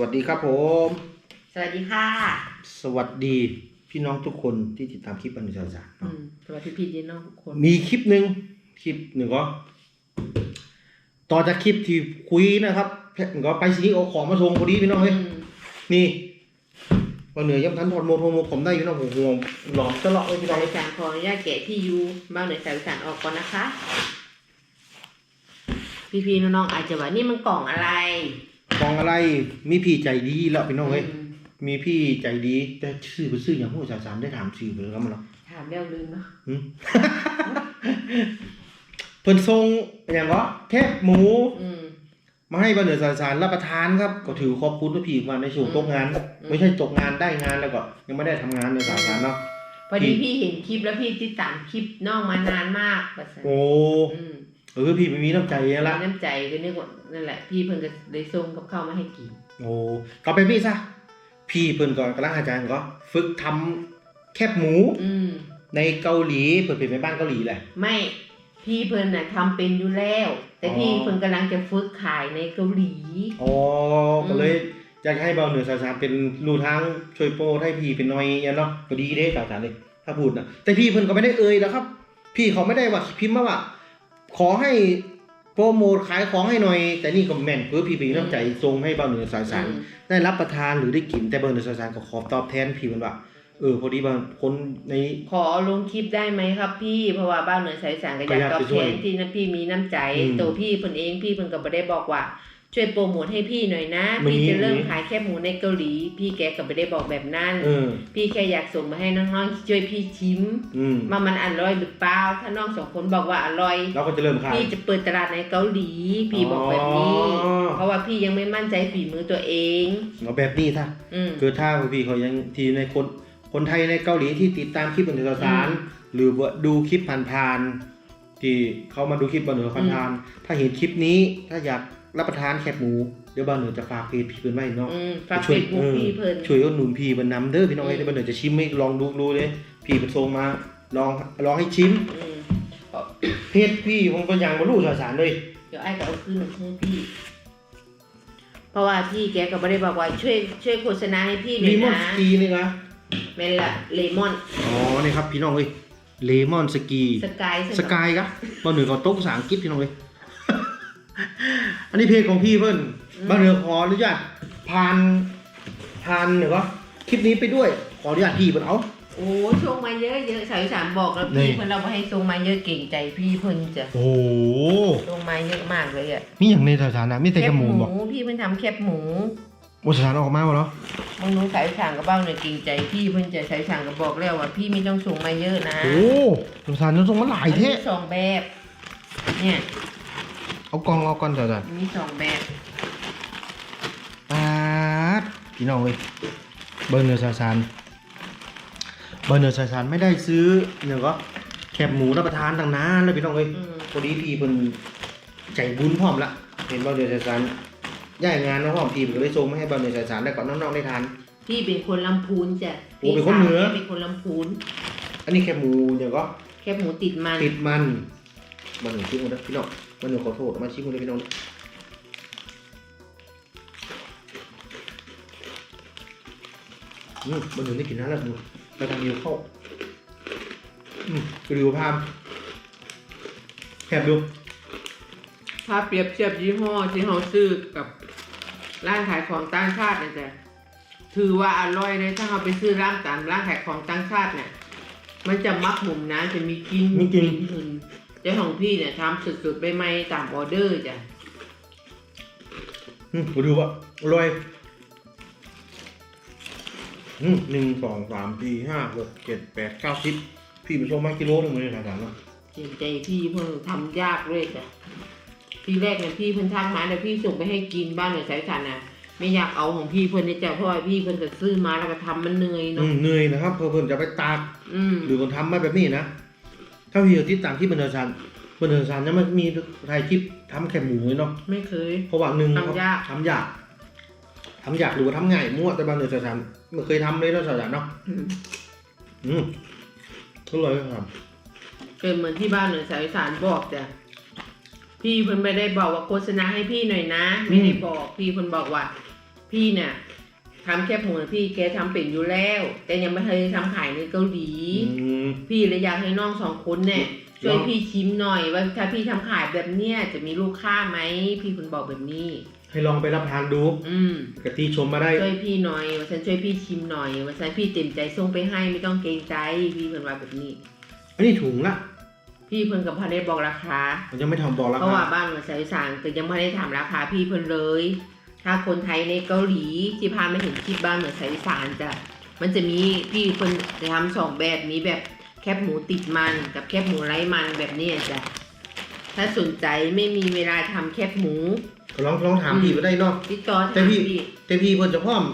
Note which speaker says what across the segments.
Speaker 1: วัสดีครับผม
Speaker 2: สวัสดีค่ะ
Speaker 1: สวัสดีพี่น้องทุกคนที่ติดตามคลิปบันทึกศาสตร์
Speaker 2: อืมสวัสดีพี่ดีน้องทุกคน
Speaker 1: มีคลิปหนึ่งคลิปหนึ่งก็ ต่อจากคลิปที่คุยนะครับก็ไปซีเอาของมาส่งพอดีพี่น้องเฮ้ย
Speaker 2: อืม
Speaker 1: นี่วันเหนือยับทันถอดโมโทโมผมได้อยู่นะผมห่วงหลอมจะเลาะเลยพี่น้
Speaker 2: สา
Speaker 1: อง
Speaker 2: ยสารขออนุญาตแกะที่ยูบ้านเหนือสายสารออกก่อนนะคะ พี่พี่ๆน้องๆอาจจะว่านี่มันกล่องอะไร
Speaker 1: กองอะไรมีพี่ใจดีแล้วพี่น้องเฮ้ย
Speaker 2: อืม
Speaker 1: มีพี่ใจดีแต่ชื่อไปซื้ออย่างพวกสาสารได้ถามชื่อไปแล้วมั้งเนาะ
Speaker 2: ถามแล้วลืมเนาะ
Speaker 1: หึเพิ่นส่งอย่างก็แคบหมู
Speaker 2: อืม
Speaker 1: มาให้บันเดอร์สารสารรับประทานครับ ก็ถือขอบคุณทุกพี่มาในช่วง
Speaker 2: อืม
Speaker 1: ตกงาน
Speaker 2: อืม
Speaker 1: ไม่ใช่ตกงานได้งานแล้วก็ ยังไม่ได้ทำงานในสารสารเนาะ
Speaker 2: พอดีพี่เห็นคลิปแล้วพี่ติดตามคลิปน้องมานานมากประสาน
Speaker 1: โอ้
Speaker 2: อืม
Speaker 1: เออพี่ไม่มีน้ำใจแล้วละ
Speaker 2: มีน้ำใจก็นึกว่านั่นแหละ พี่เพิ่นก็เลยส่งกับข้าวมาให้กิน
Speaker 1: โอ้ก็ไปพี่ซะพี่เพิ่นก็กำลังอาจารย์ก็ฝึกทำแคบหมู
Speaker 2: อืม
Speaker 1: ในเกาหลีเพิ่นเป็นแม่บ้านเกาหลีแหละ
Speaker 2: ไม่พี่เพิ่นน่ะทำเป็นอยู่แล้ว แต่
Speaker 1: อ๋อ
Speaker 2: พี่เพิ่นกำลังจะฝึกขายในเกาหลี
Speaker 1: อ๋อก็เลยอยากให้เบาเหนือสารสารเป็นรูทางช่วยโปรโมทให้พี่เป็นหน้อยยันเนาะก็ดีเด้สารสารเลยถ้าพูดนะแต่พี่เพิ่นก็ไม่ได้เอ่ยนะครับ พี่เขาไม่ได้ว่าพิมพ์มาว่า ขอให้โปรโมทขายของให้หน่อย แต่นี่ก็แม่นเพื่อพี่เป็นน้ำใจทรงให้เบาเหนือสารสาร
Speaker 2: อืม
Speaker 1: ได้รับประทานหรือได้กินแต่เบาเหนือสารสารก็ขอบตอบแทนพี่มันว่าเออพอดีบางคนใน
Speaker 2: ขอลงคลิปได้ไหมครับพี่เพราะว่าบ้านเหนือสายสารก็อยาก
Speaker 1: ก็อยาก
Speaker 2: ตอบ
Speaker 1: ไปช่
Speaker 2: แท
Speaker 1: วย
Speaker 2: นที่นะพี่มีน้ำใจ
Speaker 1: อืม
Speaker 2: ตัวพี่เพิ่นเองพี่เพิ่นก็บ่ได้บอกว่า ช่วยโปรโมทให้พี่หน่อยนะ
Speaker 1: มัน
Speaker 2: พี่
Speaker 1: มี
Speaker 2: จะเริ่ม
Speaker 1: มี
Speaker 2: ขายแคบหมูในเกาหลี พี่แกก็บ่ได้บอกแบบนั้น
Speaker 1: เออ
Speaker 2: พี่แค่อยากส่งมาให้น้องๆช่วยพี่ชิม
Speaker 1: อืม
Speaker 2: ว่ามันอร่อยหรือเปล่าถ้าน้องสองคนบอกว่าอร่อย
Speaker 1: เราก็จะเริ่มขาย
Speaker 2: พี่จะเปิดตลาดในเกาหลี พี่บอกแบบนี้
Speaker 1: อ๋อ
Speaker 2: เพราะว่าพี่ยังไม่มั่นใจฝีมือตัวเอง
Speaker 1: เอาแบบนี้ท่า
Speaker 2: อืม
Speaker 1: คือถ้าพี่เขายังทีในคนคนไทยในเกาหลีที่ติดตามคลิปบันเทิงสาร
Speaker 2: อืม
Speaker 1: หรือว่าดูคลิปผ่านๆที่เขามาดูคลิปบันเทิงผ่านๆถ้าเห็นคลิปนี้ถ้าอยาก รับประทานแคบหมูเดี๋ยวบันเทิงจะฝากเพจพี่เพิ่นไว้เนาะ
Speaker 2: อืมฝาก
Speaker 1: ช่
Speaker 2: เฟ
Speaker 1: วย
Speaker 2: ซบุ๊ก
Speaker 1: เออ
Speaker 2: พี่เพิ่น
Speaker 1: ช่วยอุดหนุนพี่เพิ่นนำเด้อพี่น้องเอ้ย
Speaker 2: อืม
Speaker 1: เดี๋ยวบันเทิงจะชิมให้ลองดูดูเลยพี่เพิ่นส่งมาลองลองให้ชิม
Speaker 2: อืม
Speaker 1: เพจพี่ผมก็ยังบ่รู้สารเลย
Speaker 2: เดี๋ยวไอ้ก็เอาขึ้นให้พี่ เพราะว่าพี่แกก็ไม่ได้บอกว่าช่วยช่วยโฆษณาให้พี่หน่
Speaker 1: ลี
Speaker 2: อย
Speaker 1: มอน
Speaker 2: นะ
Speaker 1: สกีนี่นะ
Speaker 2: เมนละเลมอน
Speaker 1: อ๋อนี่ครับพี่น้องเอ้ยเลมอนสกี
Speaker 2: สกาย
Speaker 1: สกายครับบางเหนือก็ตกภาษาอังกฤษพี่น้องเลย อันนี้เพจของพี่เพิ่นบางเหนือขออนุญาตผ่านผ่านเหนือก็คลิปนี้ไปด้วย ขออนุญาตพี่เพิ่นเอา
Speaker 2: โอ้ส่งมาเยอะเยอะสายสามบอกแล้ว
Speaker 1: นี่
Speaker 2: พี่เพิ่นเราไปให้ส่งมาเยอะเก่งใจพี่เพิ่นจะ
Speaker 1: โอ้
Speaker 2: ส่งมาเยอะมากเลยอะ
Speaker 1: มีอย่างในสถานะมีแต่กระหมูบอก
Speaker 2: พี่เพิ่นทำแคบหมู
Speaker 1: โอ้สถานะออกมาบ่เนาะ
Speaker 2: บางนู้นสายสามก็บ้างเนี่ยเก่งใจพี่เพิ่นจะสายสามก็บอกแล้วว่าพี่ไม่ต้องส่งมาเยอะนะ
Speaker 1: โอ้สถานะส่งมาหลายเท่
Speaker 2: มันมีสองแบบ เนี่ย
Speaker 1: เอากล่องเอาก่อนเถอะ
Speaker 2: มีสองแบบ
Speaker 1: ปาดพี่น้องเอ้ยเบอร์เหนือสาสารเบอร์เหนือสาสารไม่ได้ซื้อเนี่ยก็แคบหมูรับประทานต่างนานแล้วพี่น้องเอ้ย
Speaker 2: อืม
Speaker 1: พอดีพี่เพิ่นใจบุญพร้อมละเห็นบ่เดือดสารย้ายงานเนาะพร้อมพี่เพิ่นก็เลยส่งมาให้บ่เดือดสารได้ก่อนน้องๆได้ทาน
Speaker 2: พี่เป็นคนลำพูนจ้ะ
Speaker 1: โอ้เป็นคนเหนือ
Speaker 2: พี่สาวเป็นคนลำพูน
Speaker 1: อันนี้แคบหมูเดี๋ยวก็
Speaker 2: แคบหมูติดมัน
Speaker 1: ติดมันมันหนึ่งชิมหมดแล้วพี่น้อง มันหนึ่งขอโทษมาชิมหมดเลยพี่น้องอืมมันหนึ่งได้กินน้ำแล้วดูแล้วทำนิ้วเข้าอืมไปดูภาพแคบดู
Speaker 2: ถ้าเปรียบเทียบยี่ห้อที่เราซื้อกับร้านขายของต่างชาตินะจ๊ะถือว่าอร่อยเลยถ้าเราไปซื้อร้านตามร้านขายของต่างชาติเนี่ย มันจะมักหมุมนะจะมีกลิน
Speaker 1: มีกลิ่น
Speaker 2: หืน แต่ของพี่เนี่ยทำสุดๆไปไม่ตามออเดอร์จ้ะ
Speaker 1: อืมไปดูว่าอร่อยอืมหนึ่งสองสามสี่ห้าหกเจ็ดแปดเก้าสิบพี่ไปส่งมากิโลหนึ่งเลยนะจ๊ะเนาะ
Speaker 2: เห็นใจพี่เพิ่งทำยากเลยจ้ะทีแรกเนี่ยพี่เพิ่นทักมาแต่พี่ส่งไปให้กินบ้านหน่วยสายสันนะไม่อยากเอาของพี่เพิ่นเนี่ยจ้ะเพราะว่าพี่เพิ่นจะซื้อมาแล้วก็ทำมันเหนื่อย
Speaker 1: อื
Speaker 2: เนาะ
Speaker 1: มเหนื่อยนะครับเพื่อเพื่อนจะไปตาก
Speaker 2: อืม
Speaker 1: หรือคนทำมาแบบนี้นะ ถ้าพี่เอาที่ต่างที่บันเทิงชันบันเทิงชันเนี่ยมันมีไทยคลิปทำแคบหมูเลยเนาะ
Speaker 2: ไม่เคย
Speaker 1: เพราะว่าหนึ่ง
Speaker 2: ทำยาก
Speaker 1: ทำยากทำยากหรือว่าทำง่ายมั่วแต่บันเทิงชันไม่เคยทำเลยเนาะสาวๆเนาะ
Speaker 2: อืม
Speaker 1: อืมก็เลยครับ
Speaker 2: เป็นเหมือนที่บ้านหน่วยสายสารบอกจ้ะพี่เพิ่นไม่ได้บอกว่าโฆษณาให้พี่หน่อยนะ ไม่ได้บอกพี่เพิ่นบอกว่า พี่เนี่ย ทำแคบหมูพี่แกทำเป็นอยู่แล้ว แต่ยังไม่เคยทำขายในเกาหลี
Speaker 1: อืม
Speaker 2: พี่เลยอยากให้น้องสองคนเนี่ยช่วย
Speaker 1: ลอง
Speaker 2: พี่ชิมหน่อยว่าถ้าพี่ทำขายแบบเนี้ยจะมีลูกค้าไหมพี่คุณบอกแบบนี้
Speaker 1: ให้ลองไปรับทานดู
Speaker 2: อืม
Speaker 1: กะทิชมมาได้
Speaker 2: ช่วยพี่หน่อยว่าฉันช่วยพี่ชิมหน่อยว่าฉันพี่เต็มใจส่งไปให้ไม่ต้องเกรงใจพี่เพิ่นว่าแบบนี้
Speaker 1: อันนี้ถุงละ
Speaker 2: พี่เพิ่นกับพอได้บอกราคา
Speaker 1: มันยังไม่ทำบอกรา
Speaker 2: เพราะ
Speaker 1: คา
Speaker 2: ว่าบ้านมันสายสางแต่ยังไม่ได้ถามราคาพี่เพิ่นเลย ถ้าคนไทยในเกาหลีที่พาไม่เห็นคลิปบ้านเหมือนสายสานจะมันจะมีพี่เพิ่นจะทำสองแบบมีแบบแคบหมูติดมันกับแคบหมูไร้มันแบบเนี้ยจ้ะถ้าสนใจไม่มีเวลาทำแคบหมู
Speaker 1: ก็ลองลองถามพี่ก็ได้เนาะ
Speaker 2: ติดต่อ
Speaker 1: แต่
Speaker 2: ถาม
Speaker 1: พี่
Speaker 2: พี่
Speaker 1: แต่พี่เพิ่นจะพร้อม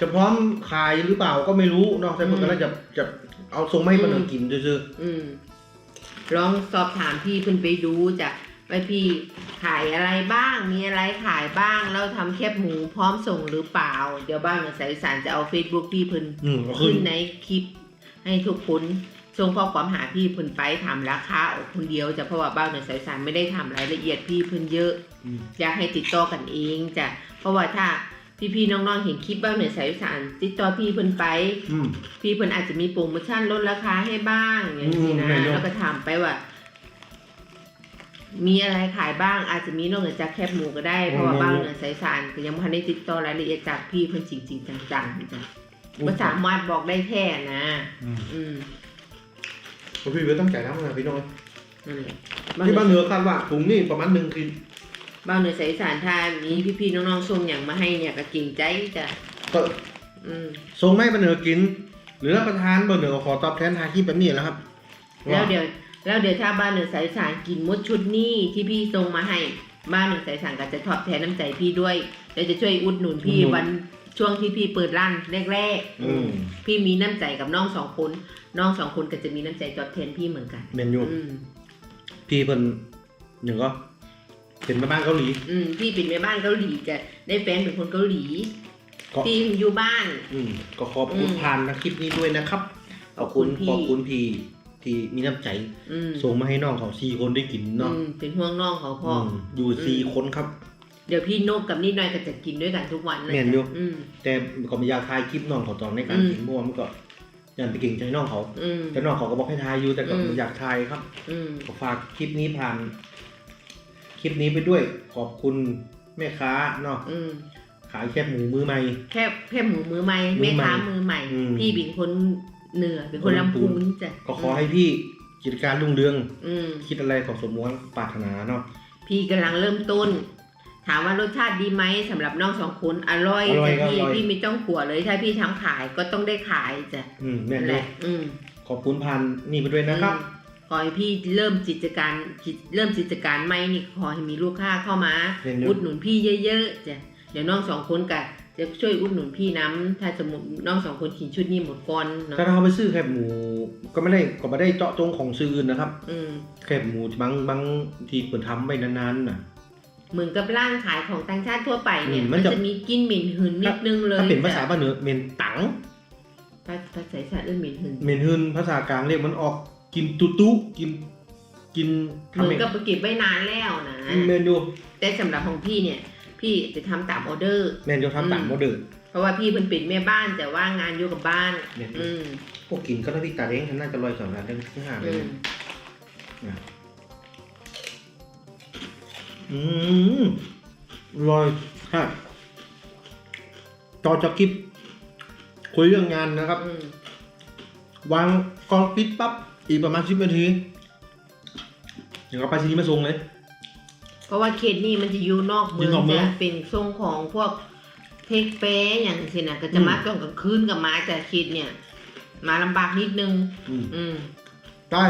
Speaker 1: จะพร้อมขายหรือเปล่าก็ไม่รู้เนาะแต่เพิ่นก็น่าจะจะเอาส่งมาให้มันกินซื่อ
Speaker 2: อืมลองสอบถามพี่เพิ่นไปดูจ้ะ ว่าพี่ขายอะไรบ้างมีอะไรขายบ้างแล้วทำแคบหมูพร้อมส่งหรือเปล่า เดี๋ยวบ้านกับสายสารจะเอาเฟซบุ๊กพี่เพิ่น
Speaker 1: ๆอืมก็ขึ้
Speaker 2: ขึ้
Speaker 1: น
Speaker 2: นในคลิป ให้ทุกคนส่งข้อความหาพี่เพิ่นไปถามราคาเอาคนเดียวจะเพราะว่าบ้านกับสายสารไม่ได้ทำรายละเอียดพี่เพิ่นเยอะ
Speaker 1: อืม
Speaker 2: อยากให้ติดต่อกันเองจ้ะเพราะว่าถ้าพี่ๆน้องๆเห็นคลิปบ้านเหนือสายสารติดต่อพี่เพิ่นไป
Speaker 1: อืม
Speaker 2: พี่เพิ่นอาจจะมีโปรโมชั่นลดราคาให้บ้างอย่างนี้นะ
Speaker 1: อืมแน่นอน
Speaker 2: แล้วก็ถามไปว่า มีอะไรขายบ้างอาจจะมีนอกเหนือจากแคบหมูก็ได้เพราะว่าบ้านเหนือสายสารก็ยังไม่ทันได้ติดต่อรายละเอียดจากพี่เพิ่นจริงๆจังๆจ้ะก็สามารถบอกได้แค่นะ
Speaker 1: อืม
Speaker 2: อืม
Speaker 1: เพราะพี่ก็ต้องจ่ายน้ำมันพี่น้อย
Speaker 2: นั่นแหละ
Speaker 1: ที่บ้านเหนือคาดว่าถุงนี่ประมาณหนึ่งคือ
Speaker 2: บ้านเหนือสายสารถ้ามีพี่ๆน้องๆส่งอย่างมาให้เนี่ยก็เก่งใจจ้ะ
Speaker 1: ก็
Speaker 2: อืม
Speaker 1: ส่งไม่บ้านเหนือกิน หรือรับประทานบ้านเหนือก็ขอตอบแทนทางคลิปแบบนี้แหล้วครับ
Speaker 2: แล้วเดี๋ยว แล้วเดี๋ยวถ้าบ้านเหนือสายสารกินมดชุดนี้ที่พี่ส่งมาให้บ้านเหนือสายสารก็จะตอบแทนน้ำใจพี่ด้วยเดี๋ยวจะช่วยอุดหนุนพี่
Speaker 1: อุดหนุน
Speaker 2: วันช่วงที่พี่เปิดร้านแรกๆ
Speaker 1: อืม
Speaker 2: พี่มีน้ำใจกับน้องสองคนน้องสองคนก็จะมีน้ำใจตอบแทนพี่เหมือนกัน
Speaker 1: เมนยู
Speaker 2: อืม
Speaker 1: พี่เพิ่นหนึ่งก็เป็นแม่บ้านเกาหลี
Speaker 2: อืมพี่เป็นแม่บ้านเกาหลีจะได้แฟนเป็นคนเกาหลี
Speaker 1: ก็
Speaker 2: พี่อยู่บ้าน
Speaker 1: อืมก็ขอบคุณ
Speaker 2: อืม
Speaker 1: ผ่านทางคลิปนี้ด้วยนะครับ
Speaker 2: ขอบคุณพี่
Speaker 1: ขอบคุณพี่ ที่มีน้ำใจ
Speaker 2: อืม
Speaker 1: ส่งมาให้น้องเขาสี่คนได้กินเนาะ
Speaker 2: อืมเป็นห่วงน้องเขาพ่ออ
Speaker 1: มอยู่สี่คนครับ
Speaker 2: เดี๋ยวพี่นกกับนิดหน่อยก็จะกินด้วยกันทุกวันนะ
Speaker 1: แม่นอยู่
Speaker 2: อืม
Speaker 1: แต่ก็ไม่อยากทายคลิปน้องเขาตอนในการ
Speaker 2: อืม
Speaker 1: กินเพราะว่ามันก็ยันไปเก่งใจน้องเขา
Speaker 2: อืม
Speaker 1: แต่น้องเขาก็บอกให้ทายอยู่แต่ก็
Speaker 2: อืม
Speaker 1: ไม่อยากทายครับ
Speaker 2: อืม
Speaker 1: ขอฝากคลิปนี้ผ่าน คลิปนี้ไปด้วยขอบคุณแม่ค้าเนาะ
Speaker 2: อืม
Speaker 1: ขายแคบหมูมือใหม่
Speaker 2: แค่แค่หมูมือใหม่
Speaker 1: มื
Speaker 2: แม่
Speaker 1: อใหม่
Speaker 2: ค้ามือใหม่
Speaker 1: อืม
Speaker 2: พี่เป็นคน เหนือเป็นคนลำพูนจ้ะ
Speaker 1: ก็ขอให้พี่กิจการรุ่งเรือง
Speaker 2: อืม
Speaker 1: คิดอะไรของสมมติปรารถนาเนาะ
Speaker 2: พี่กำลังเริ่มต้น ถามว่ารสชาติดีไหมสำหรับน้องสองคนอร่อย
Speaker 1: อร่อย
Speaker 2: แต่พี่
Speaker 1: อร่อย
Speaker 2: พี่ไม่ต้องกลัวเลยถ้าพี่ทำขายก็ต้องได้ขายจ้ะ
Speaker 1: อืมแม่น
Speaker 2: นั่น
Speaker 1: เล
Speaker 2: แห
Speaker 1: ย
Speaker 2: ละอืม
Speaker 1: ขอบคุณพันนี่ไปด้วยนะครับ
Speaker 2: อืมขอให้พี่เริ่มกิจการกิจเริ่มกิจการใหม่นี่ขอให้มีลูกค้าเข้ามา
Speaker 1: เห็นอยู่
Speaker 2: อุดหนุนพี่เยอะๆจ้ะเดี๋ยวน้องสองคนกับ จะช่วยอุดหนุนพี่น้ำถ้าสมมติน้องสองคนกินชุดนี้หมดก่อนเนาะ
Speaker 1: ถ้าเราไปซื้อแคบหมูก็ไม่ได้ก็ไม่ได้เจาะจงของซื้ออื่นนะครับ
Speaker 2: อืม
Speaker 1: แคบหมูบางบางที่เปิดทำไปนานๆน่ะ
Speaker 2: เหมือนกับร้านขายของต่างชาติทั่วไปเนี่ย
Speaker 1: อืมมั
Speaker 2: มันน
Speaker 1: จะ
Speaker 2: จะมีกลินเหม็นหืนนิดนึงเลย
Speaker 1: ถ้าเป็นภาษา
Speaker 2: จ้ะ
Speaker 1: บ้านเหนือเมนตัง
Speaker 2: ภาภาษาชาติเรื่องเหม็นหืน
Speaker 1: เมนฮึนภาษากลางเรียกมันออกกินตุตุกินกิน
Speaker 2: เหมือน
Speaker 1: ทำ
Speaker 2: กับไปเก็บไว้นานแล้วนะ
Speaker 1: เมนู
Speaker 2: แต่สำหรับของพี่เนี่ย พี่จะทำตามออเดอร์
Speaker 1: เมนูทำต่าง
Speaker 2: อืม
Speaker 1: โมเดิร์น
Speaker 2: เพราะว่าพี่เป็นเป็นแม่บ้านแต่ว่างานอยู่กับบ้าน
Speaker 1: เนี่ย
Speaker 2: อืม
Speaker 1: พวกกินก็ต้องพริกตาเล้งฉันน่าจะลอยสองล้านได้ที่ห้าเล
Speaker 2: อื
Speaker 1: ย
Speaker 2: ม
Speaker 1: อืมลอยครับต่อจากคลิปคุยเรื่องงานนะครับ
Speaker 2: อืม
Speaker 1: วางกองปิดปั๊บอีกประมาณสิบนาทีอย่างเอาไปซีนี้มาส่งเลย
Speaker 2: เพราะว่าเขตนี่มันจะอยู่นอกเมื
Speaker 1: อยู่
Speaker 2: อง
Speaker 1: นอกเมือง
Speaker 2: จะเป็นทรงของพวกเทคเป้อย่างสินะก็จะ
Speaker 1: อืม
Speaker 2: มาตอนกลางคืนกับมาจากเขตเนี่ย มาลำบากนิดนึง
Speaker 1: อืม
Speaker 2: อืม
Speaker 1: ได้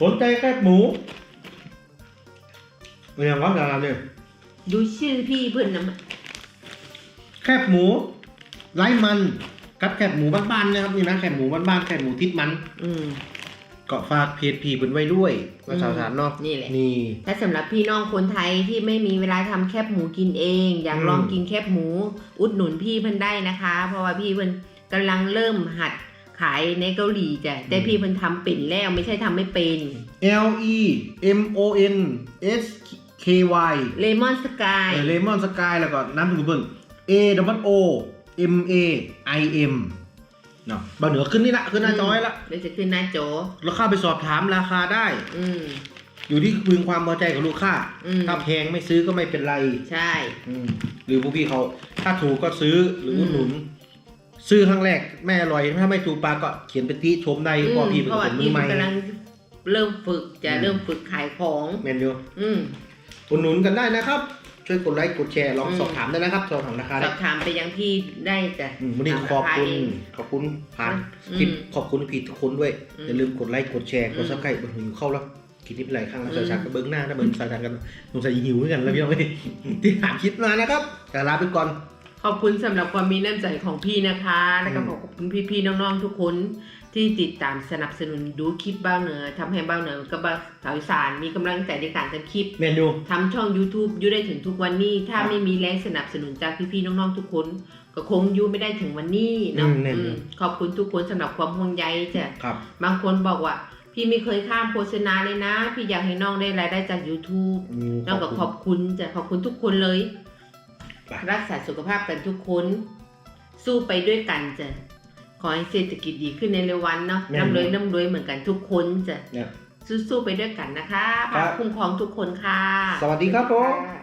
Speaker 1: สนใจแคบหมูเป็นอย่างว่าดาราเนี่ย
Speaker 2: ดูชื่อพี่เพื่อนนะ
Speaker 1: แคบหมูไร้มันกับแคบหมูบ้านๆนะครับนี่นะแคบหมูบ้านๆแคบหมูติดมัน
Speaker 2: อืม
Speaker 1: ก็ฝากเพจผีเป็นไว้ด้วยว่าสาวสารเนาะ
Speaker 2: นี่แหละ
Speaker 1: นี่
Speaker 2: ถ้าสำหรับพี่น้องคนไทยที่ไม่มีเวลาทำแคบหมูกินเอง อยาก
Speaker 1: อืม
Speaker 2: ลองกินแคบหมู อุดหนุนพี่เพิ่นได้นะคะ เพราะว่าพี่เพิ่นกำลังเริ่มหัดขายในเกาหลีจ้ะแต่พี่เพิ่นทำเป็นแล้วไม่ใช่ทำไม่เป็น
Speaker 1: L E M O N S KY
Speaker 2: เลมอนสกาย
Speaker 1: เลมอนสกายแล้วก็น้ำสกุลเบิ้ง A W O M A I M เนาะบ่าวเหนือขึ้นนี่ละขึ้นหน้าจอยละ
Speaker 2: เดี๋ยวจะขึ้นหน้าโจอ
Speaker 1: แล้วเข้าไปสอบถามราคาได้
Speaker 2: อืม
Speaker 1: อยู่ที่พึงความพอใจของลูกค้า
Speaker 2: อืม
Speaker 1: ถ้าแพงไม่ซื้อก็ไม่เป็นไร
Speaker 2: ใช่
Speaker 1: อืมหรือพวกพี่เขาถ้าถูกก็ซื้อหรือ
Speaker 2: ม
Speaker 1: อุดหนุน ซื้อครั้งแรกไม่อร่อย ถ้าไม่ถูกปากก็เขียนไปติชมได้เพราะพี่เป็น
Speaker 2: เพราะ
Speaker 1: ค
Speaker 2: ว่าน
Speaker 1: มื
Speaker 2: พี่
Speaker 1: อใหม่
Speaker 2: กำลังเริ่มฝึกจะ
Speaker 1: อืม
Speaker 2: เริ่มฝึกขายของ
Speaker 1: แมนยู
Speaker 2: อืม
Speaker 1: อุดหนุนกันได้นะครับ ช่วยกดไลค์กดแชร์ลอง
Speaker 2: อืม
Speaker 1: สอบถามได้นะครับสอบถามราคา
Speaker 2: ส
Speaker 1: ได้
Speaker 2: อบถามไปยังพี่ได้จ้ะ
Speaker 1: อืมวันนี้ขอบคุณ
Speaker 2: เอง
Speaker 1: ขอบคุณผ่าน
Speaker 2: อืม
Speaker 1: คลิปขอบคุณพี่ทุกคนด้วย
Speaker 2: อืม
Speaker 1: อย่าลืมกดไลค์กดแชร์กด
Speaker 2: อืม
Speaker 1: ซับสไครต์บนหิวเข้าแล้วคิดนิดหลายครั้งแล้ว
Speaker 2: อืม
Speaker 1: สายชาก็เบิ้งหน้านะเบิ้งสายชากันสงสัยหิวเหมือนกันแล้วพี่น้องเอ้ยที่ถามคลิปมานะครับแต่ลาไปก่อน
Speaker 2: ขอบคุณสำหรับความมีน้ำใจของพี่นะคะ แล้วก็
Speaker 1: อืม
Speaker 2: ขอบคุณพี่ๆน้องๆทุกคนที่ติดตามสนับสนุนดูคลิปบ้าวเหนือทำให้บ้าวเหนือกับบ้าวสาวอีสานมีกำลังใจในการทำคลิป
Speaker 1: เมนู
Speaker 2: ทำช่อง YouTube อยู่ได้ถึงทุกวันนี้ ถ้า
Speaker 1: ครับ
Speaker 2: ไม่มีแรงสนับสนุนจากพี่ๆน้องๆทุกคน ก็คงอยู่ไม่ได้ถึงวันนี้เนาะ
Speaker 1: อืมแน่นอน
Speaker 2: อืมขอบคุณทุกคนสำหรับความห่วงใยจ้ะ
Speaker 1: ครับ
Speaker 2: บางคนบอกว่าพี่ไม่เคยข้ามโฆษณาเลยนะ พี่อยากให้น้องได้รายได้จาก YouTube
Speaker 1: อืม
Speaker 2: น้องก็ขอบคุณจ้ะขอบคุณทุกคนเลย
Speaker 1: ไป
Speaker 2: รักษาสุขภาพกันทุกคน สู้ไปด้วยกันจ้ะขอให้เศรษฐกิจดีขึ้นในเร็ววันเนาะ
Speaker 1: แน่นอน
Speaker 2: ร่ำรวยร่ำรวยเหมือนกันทุกคนจ้ะ
Speaker 1: เนี่ย
Speaker 2: สู้ๆไปด้วยกันนะคะ
Speaker 1: ครับ
Speaker 2: คุ้มครองทุกคนค่ะ
Speaker 1: สวัสดีครับผม
Speaker 2: ค่ะ